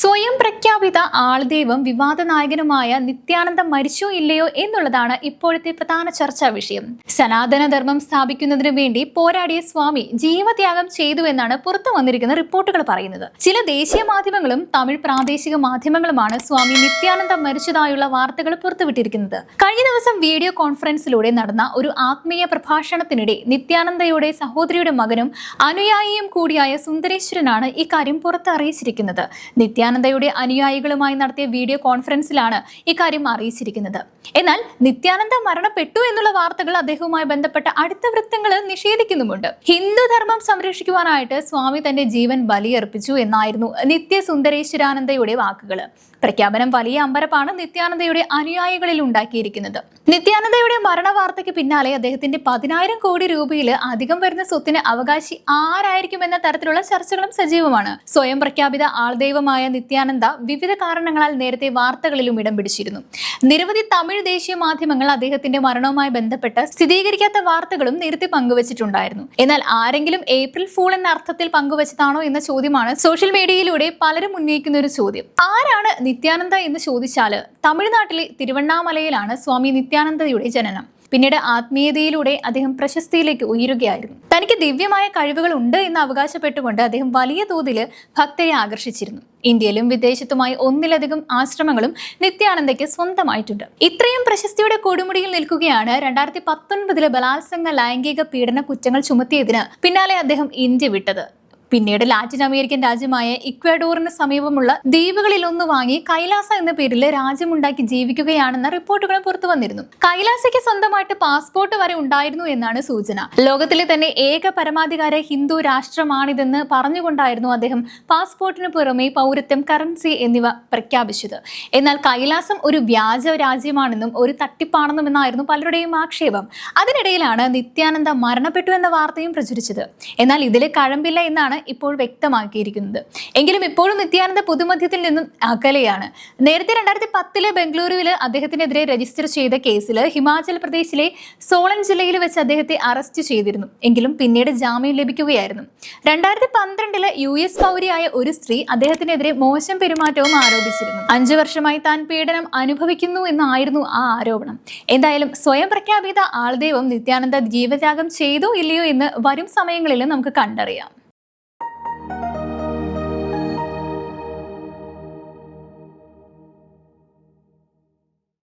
സ്വയം പ്രഖ്യാപിത ആൾദൈവം വിവാദ നായകനുമായ നിത്യാനന്ദ മരിച്ചോ ഇല്ലയോ എന്നുള്ളതാണ് ഇപ്പോഴത്തെ പ്രധാന ചർച്ചാ വിഷയം. സനാതനധർമ്മം സ്ഥാപിക്കുന്നതിനു വേണ്ടി പോരാടിയ സ്വാമി ജീവത്യാഗം ചെയ്തു എന്നാണ് പുറത്തു വന്നിരിക്കുന്ന റിപ്പോർട്ടുകൾ പറയുന്നത്. ചില ദേശീയ മാധ്യമങ്ങളും തമിഴ് പ്രാദേശിക മാധ്യമങ്ങളുമാണ് സ്വാമി നിത്യാനന്ദ മരിച്ചതായുള്ള വാർത്തകൾ പുറത്തുവിട്ടിരിക്കുന്നത്. കഴിഞ്ഞ ദിവസം വീഡിയോ കോൺഫറൻസിലൂടെ നടന്ന ഒരു ആത്മീയ പ്രഭാഷണത്തിനിടെ നിത്യാനന്ദയുടെ സഹോദരിയുടെ മകനും അനുയായിയും കൂടിയായ സുന്ദരേശ്വരനാണ് ഇക്കാര്യം പുറത്ത് അറിയിച്ചിരിക്കുന്നത്. നിത്യാനന്ദയുടെ അനുയായികളുമായി നടത്തിയ വീഡിയോ കോൺഫറൻസിലാണ് ഇക്കാര്യം അറിയിച്ചിരിക്കുന്നത്. എന്നാൽ നിത്യാനന്ദ മരണപ്പെട്ടു എന്നുള്ള വാർത്തകൾ അദ്ദേഹവുമായി ബന്ധപ്പെട്ട അടുത്ത വൃത്തങ്ങൾ നിഷേധിക്കുന്നുമുണ്ട്. ഹിന്ദുധർമ്മം സംരക്ഷിക്കുവാനായിട്ട് സ്വാമി തന്റെ ജീവൻ ബലിയർപ്പിച്ചു എന്നായിരുന്നു നിത്യസുന്ദരേശ്വരാനന്ദയുടെ വാക്കുകൾ പ്രഖ്യാപനം വലിയ അമ്പരപ്പാണ് നിത്യാനന്ദയുടെ അനുയായികളിൽ ഉണ്ടാക്കിയിരിക്കുന്നത്. നിത്യാനന്ദയുടെ മരണ വാർത്തയ്ക്ക് പിന്നാലെ അദ്ദേഹത്തിന്റെ പതിനായിരം കോടി രൂപയിൽ അധികം വരുന്ന സ്വത്തിന് അവകാശി ആരായിരിക്കും എന്ന തരത്തിലുള്ള ചർച്ചകളും സജീവമാണ്. സ്വയം പ്രഖ്യാപിത ആൾദൈവമായ നിത്യാനന്ദ വിവിധ കാരണങ്ങളാൽ നേരത്തെ വാർത്തകളിലും ഇടം പിടിച്ചിരുന്നു. നിരവധി തമിഴ് ദേശീയ മാധ്യമങ്ങൾ അദ്ദേഹത്തിന്റെ മരണവുമായി ബന്ധപ്പെട്ട് സ്ഥിരീകരിക്കാത്ത വാർത്തകളും നേരത്തെ പങ്കുവച്ചിട്ടുണ്ടായിരുന്നു. എന്നാൽ ആരെങ്കിലും ഏപ്രിൽ ഫൂൾ എന്ന അർത്ഥത്തിൽ പങ്കുവച്ചതാണോ എന്ന ചോദ്യമാണ് സോഷ്യൽ മീഡിയയിലൂടെ പലരും ഉന്നയിക്കുന്ന ഒരു ചോദ്യം. ആരാണ് നിത്യാനന്ദ എന്ന് ചോദിച്ചാൽ തമിഴ്നാട്ടിലെ തിരുവണ്ണാമലയിലാണ് സ്വാമി നിത്യാനന്ദയുടെ ജനനം. പിന്നീട് ആത്മീയതയിലൂടെ അദ്ദേഹം പ്രശസ്തിയിലേക്ക് ഉയരുകയായിരുന്നു. തനിക്ക് ദിവ്യമായ കഴിവുകൾ ഉണ്ട് എന്ന് അവകാശപ്പെട്ടുകൊണ്ട് അദ്ദേഹം വലിയ തോതിൽ ഭക്തരെ ആകർഷിച്ചിരുന്നു. ഇന്ത്യയിലും വിദേശത്തുമായി ഒന്നിലധികം ആശ്രമങ്ങളും നിത്യാനന്ദയ്ക്ക് സ്വന്തമായിട്ടുണ്ട്. ഇത്രയും പ്രശസ്തിയുടെ കൊടുമുടിയിൽ നിൽക്കുകയാണ് രണ്ടായിരത്തി പത്തൊൻപതിലെ ബലാത്സംഗ ലൈംഗിക പീഡന കുറ്റങ്ങൾ ചുമത്തിയതിന് പിന്നാലെ അദ്ദേഹം ഇന്ത്യ വിട്ടത്. പിന്നീട് ലാറ്റിൻ അമേരിക്കൻ രാജ്യമായ ഇക്വഡോറിന് സമീപമുള്ള ദ്വീപുകളിൽ ഒന്ന് വാങ്ങി കൈലാസ എന്ന പേരിൽ രാജ്യമുണ്ടാക്കി ജീവിക്കുകയാണെന്ന റിപ്പോർട്ടുകൾ പുറത്തു വന്നിരുന്നു. കൈലാസയ്ക്ക് സ്വന്തമായിട്ട് പാസ്പോർട്ട് വരെ ഉണ്ടായിരുന്നു എന്നാണ് സൂചന. ലോകത്തിലെ തന്നെ ഏക പരമാധികാര ഹിന്ദു രാഷ്ട്രമാണിതെന്ന് പറഞ്ഞുകൊണ്ടായിരുന്നു അദ്ദേഹം പാസ്പോർട്ടിന് പുറമെ പൗരത്വം കറൻസി എന്നിവ പ്രഖ്യാപിച്ചത്. എന്നാൽ കൈലാസം ഒരു വ്യാജ രാജ്യമാണെന്നും ഒരു തട്ടിപ്പാണെന്നും എന്നായിരുന്നു പലരുടെയും ആക്ഷേപം. അതിനിടയിലാണ് നിത്യാനന്ദ മരണപ്പെട്ടു എന്ന വാർത്തയും പ്രചരിച്ചത്. എന്നാൽ ഇതിലെ കഴമ്പില്ല എന്നാണ് ഇപ്പോൾ വ്യക്തമാക്കിയിരിക്കുന്നത്. എങ്കിലും ഇപ്പോഴും നിത്യാനന്ദ പൊതുമധ്യത്തിൽ നിന്നും അകലെയാണ്. നേരത്തെ രണ്ടായിരത്തി പത്തിൽ ബംഗളൂരുവിൽ അദ്ദേഹത്തിനെതിരെ രജിസ്റ്റർ ചെയ്ത കേസിൽ ഹിമാചൽ പ്രദേശിലെ സോളൻ ജില്ലയിൽ വെച്ച് അദ്ദേഹത്തെ അറസ്റ്റ് ചെയ്തിരുന്നു. എങ്കിലും പിന്നീട് ജാമ്യം ലഭിക്കുകയായിരുന്നു. രണ്ടായിരത്തി പന്ത്രണ്ടിൽ യു എസ് പൗരിയായ ഒരു സ്ത്രീ അദ്ദേഹത്തിനെതിരെ മോശം പെരുമാറ്റവും ആരോപിച്ചിരുന്നു. അഞ്ചു വർഷമായി താൻ പീഡനം അനുഭവിക്കുന്നു എന്നായിരുന്നു ആ ആരോപണം. എന്തായാലും സ്വയം പ്രഖ്യാപിത ആൾദൈവം നിത്യാനന്ദ ജീവത്യാഗം ചെയ്തോ ഇല്ലയോ എന്ന് വരും സമയങ്ങളിൽ നമുക്ക് കണ്ടറിയാം.